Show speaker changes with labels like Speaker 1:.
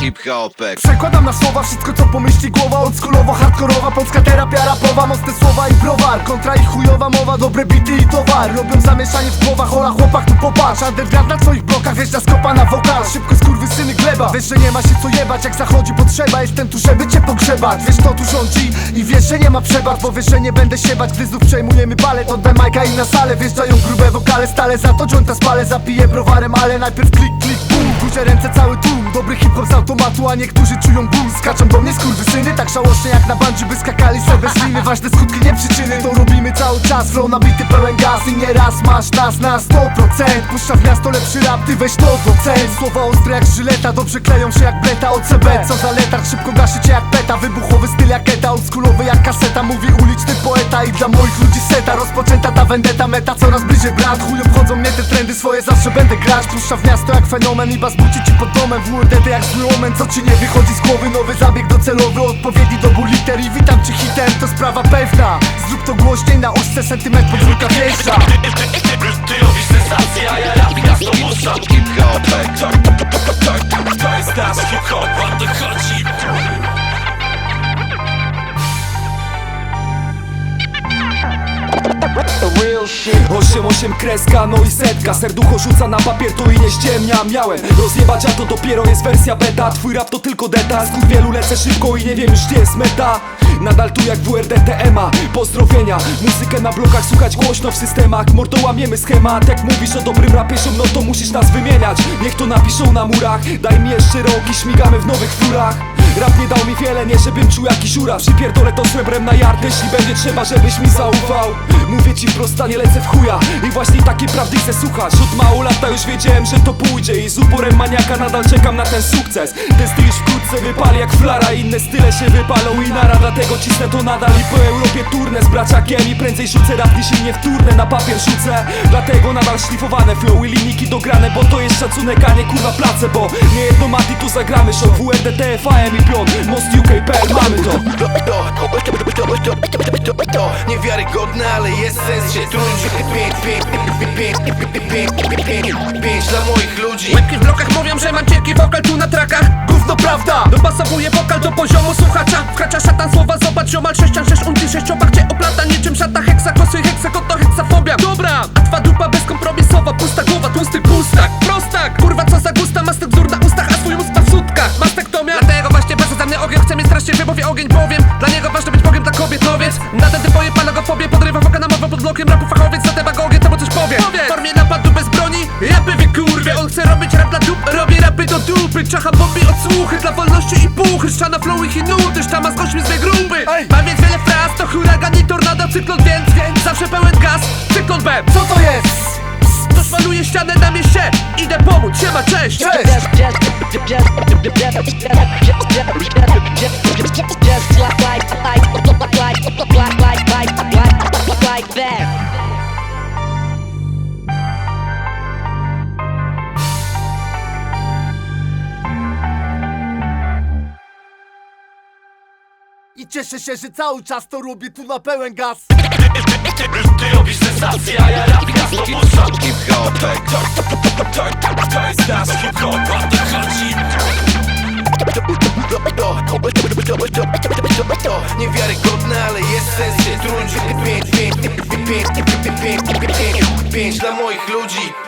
Speaker 1: Hip-hopek
Speaker 2: Przekładam na słowa wszystko co pomyśli głowa. Oldschoolowo, hardkorowa, polska terapia rapowa. Mocne słowa i browar, kontra i chujowa mowa. Dobre bity i towar, robią zamieszanie w głowach Ola chłopak tu popatrz, underground na twoich blokach Wjeżdża skopa na wokal, szybko syny gleba. Wiesz, że nie ma się co jebać, jak zachodzi potrzeba. Jestem tu, żeby cię pogrzebać. Wiesz, kto tu rządzi i wiesz, że nie ma przebacz Bo wiesz, że nie będę się bać, gdy znów przejmujemy balet Oddaj majka i na salę, wjeżdżają grube wokale Stale za to jointa spalę, zapiję browarem Ale najpierw klik, klik, górze ręce cały tłum Dobry hip-hop z automatu, a niektórzy czują ból. Skaczą do mnie skurwysyny, tak żałośnie jak na bandzi By skakali sobie z ważne skutki, nie przyczyny. To robimy cały czas, flow nabity pełen gaz I nieraz masz nas na 100% Puszcza w miasto lepszy rap, ty weź to docen Słowa ostre jak żyleta, dobrze kleją się jak bleta OCB, co za letarg, szybko gaszy cię jak peta. Wybuchowy styl jak eta, oldschoolowy jak kaseta. Mówi uliczny poeta i dla moich ludzi seta Rozpoczęta ta vendetta, meta coraz bliżej brat Chuj obchodzą mnie te trendy, swoje zawsze będę grać Puszcza w miasto jak fenomen i bas buci ci pod domem WRDT jak zły omen, co ci nie wychodzi z głowy Nowy zabieg docelowy, odpowiedni dobór liter I witam cię hitem, to sprawa pewna Zrób to głośniej na ośce, sentyment podwórka wjeżdża
Speaker 3: 8-8 kreska, no i setka. Serducho rzuca na papier, to i nie ściemnia. Miałem rozjebać, a to dopiero jest wersja beta. Twój rap to tylko detal, z wielu lecę szybko i nie wiem już gdzie jest meta Nadal tu jak WRDTMA Pozdrowienia, muzykę na blokach słuchać głośno w systemach. Mordo łamiemy schemat, jak mówisz o dobrym rapierzom No to musisz nas wymieniać, niech to napiszą na murach. Daj mi jeszcze rok i śmigamy w nowych furach. Rap nie dał mi wiele, nie żebym czuł jakiś ura. Przypierdolę to srebrem na jardę, jeśli będzie trzeba, żebyś mi zaufał. Mówię ci prosta, nie lecę w chuja. I właśnie takiej prawdy chcę słuchać. Od mało lata już wiedziałem, że to pójdzie. I z uporem maniaka nadal czekam na ten sukces. Ten styl już wkrótce wypali jak flara. Inne style się wypalą i nara Dlatego cisnę to nadal i po Europie turnę z braciakiem I prędzej rzucę rap niż silnie wtórne na papier rzucę Dlatego nadal szlifowane flow i linijki dograne Bo to jest szacunek, a nie kurwa place Bo nie jedno mati tu zagramy show WRD, TFAM i pion Most UK.pl mamy to
Speaker 1: To niewiarygodne, ale jest sens się truć pięć dla moich ludzi
Speaker 4: Łebki w blokach mówią, że mam cienki wokal tu na trakach
Speaker 2: Gówno prawda!
Speaker 4: Dopasowuję wokal zobacz ziomal 6 6 unty 6 cię oplata niczym szata Heksa, kosy, heksa, to heksafobia. Dobra, a twa dupa bezkompromisowa Pusta głowa, tłusty pustak. Prostak, kurwa co za gusta Mastek wzór na ustach, a swój mózg ma w sutkach. Mastektomia, dlatego właśnie bez za mnie ogień Chce mnie strasznie wymowie ogień powiem. Dla niego ważne być Bogiem dla kobiet, no więc Na ten typoje panagofobię Podrywa woka na mowę pod blokiem rapu fachowiec Za demagogię, to mu coś powie. W formie napadu bez broni, rapy wykurwie. On chce robić rap dla dup, rapy do dupy Czacha bombi odsłuchy dla wolności i puchy. Szczana flow ich i nudy, sztama z gośćmi z gruby
Speaker 2: Ej!
Speaker 4: Mam więc wiele fraz, to huragan i tornado Cyklon więc, więc zawsze pełen gaz. Cyklon B,
Speaker 2: Co to jest?
Speaker 4: ktoś maluje ścianę na mieście. Idę pomóc, siema, cześć!
Speaker 2: Cześć! I cieszę się, że cały czas to robię tu na pełen gaz
Speaker 5: Ty robisz sensację, a ja rap miasto puszczam
Speaker 1: Hip-hopek
Speaker 5: To jest nasz hip-hop, o to chodzi
Speaker 1: niewiarygodne, ale jest sens truć Pięć, pięć, pięć, pięć, pięć, pięć, pięć dla moich ludzi